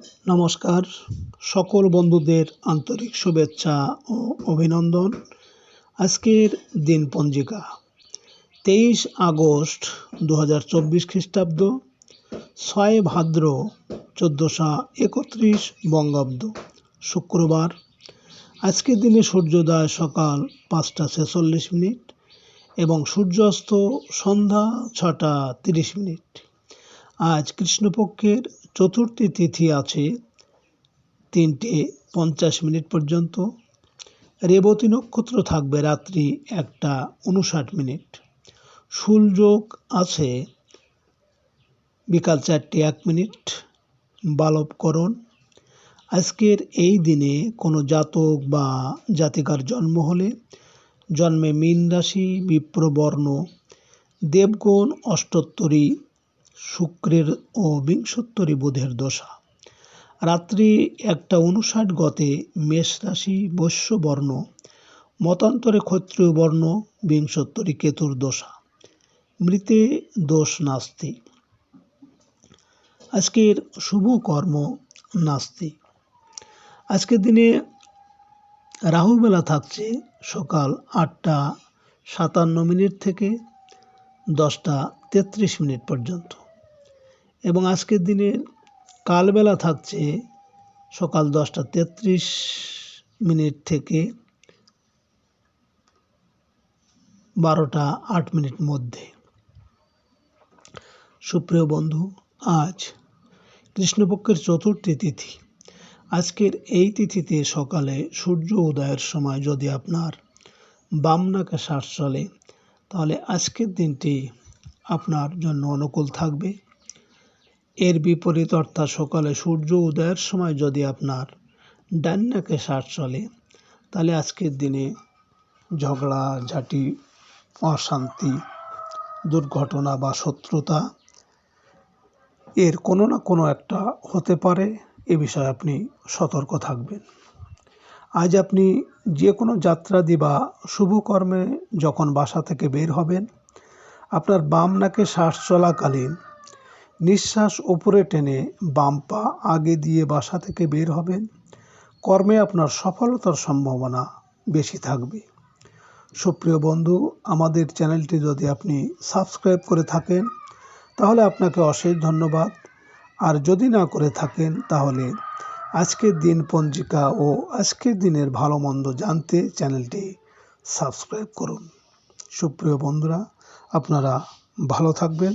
নমস্কার। সকল বন্ধুদের আন্তরিক শুভেচ্ছা ও অভিনন্দন। আজকের দিন পঞ্জিকা, তেইশ আগস্ট দু হাজার চব্বিশ খ্রিস্টাব্দ, ছয় ভাদ্র চোদ্দোশো একত্রিশ বঙ্গাব্দ, শুক্রবার। আজকের দিনে সূর্যোদয় সকাল পাঁচটা ছেচল্লিশ মিনিট এবং সূর্যাস্ত সন্ধ্যা ছটা তিরিশ মিনিট। আজ কৃষ্ণপক্ষের চতুর্থী তিথি আছে তিনটে পঞ্চাশ মিনিট পর্যন্ত। রেবতী নক্ষত্র থাকবে রাত্রি একটা উনষাট মিনিট। সূর্যোগ আছে বিকাল চারটে এক মিনিট। বালবকরণ। আজকের এই দিনে কোনো জাতক বা জাতিকার জন্ম হলে জন্মে মীন রাশি, বিপ্রবর্ণ, দেবগণ, অষ্টোত্তরী শুক্রের ও বিংশোত্তরী বুধের দশা। রাত্রি একটা উনষাট গতে মেষ রাশি বৈশ্যবর্ণ, মতান্তরে ক্ষত্রিয় বর্ণ, বিংশোত্তরী কেতুর দশা। মৃতে দোষ নাস্তি আজকের শুভ কর্ম নাস্তি আজকের দিনে রাহুবেলা থাকছে সকাল আটটা সাতান্ন মিনিট থেকে দশটা তেত্রিশ মিনিট পর্যন্ত। এবং আজকের দিনে কালবেলা থাকছে সকাল দশটা তেত্রিশ মিনিট থেকে বারোটা আট মিনিট মধ্যে। সুপ্রিয় বন্ধু, আজ কৃষ্ণপক্ষের চতুর্থী তিথি। আজকের এই তিথিতে সকালে সূর্য উদয়ের সময় যদি আপনার বামনাকে শ্বাস চলে, তাহলে আজকের দিনটি আপনার জন্য অনুকূল থাকবে। এর বিপরীত অর্থাৎ সকালে সূর্য উদয়ের সময় যদি আপনার ডান নাকে শ্বাস চলে, তাহলে আজকের দিনে ঝগড়া, ঝাঁটি, অশান্তি, দুর্ঘটনা বা শত্রুতা এর কোনো না কোনো একটা হতে পারে। এ বিষয়ে আপনি সতর্ক থাকবেন। আজ আপনি যে কোনো যাত্রাদি বা শুভকর্মে যখন বাসা থেকে বের হবেন, আপনার বাম নাকে শ্বাস চলাকালীন নিঃশ্বাস ওপরে টেনে বাম পা আগে দিয়ে বাসা থেকে বের হবেন কর্মে আপনার সফলতার সম্ভাবনা বেশি থাকবে। সুপ্রিয় বন্ধু, আমাদের চ্যানেলটি যদি আপনি সাবস্ক্রাইব করে থাকেন, তাহলে আপনাকে অশেষ ধন্যবাদ। আর যদি না করে থাকেন, তাহলে আজকের দিন পঞ্জিকা ও আজকের দিনের ভালো মন্দ জানতে চ্যানেলটি সাবস্ক্রাইব করুন। সুপ্রিয় বন্ধুরা, আপনারা ভালো থাকবেন।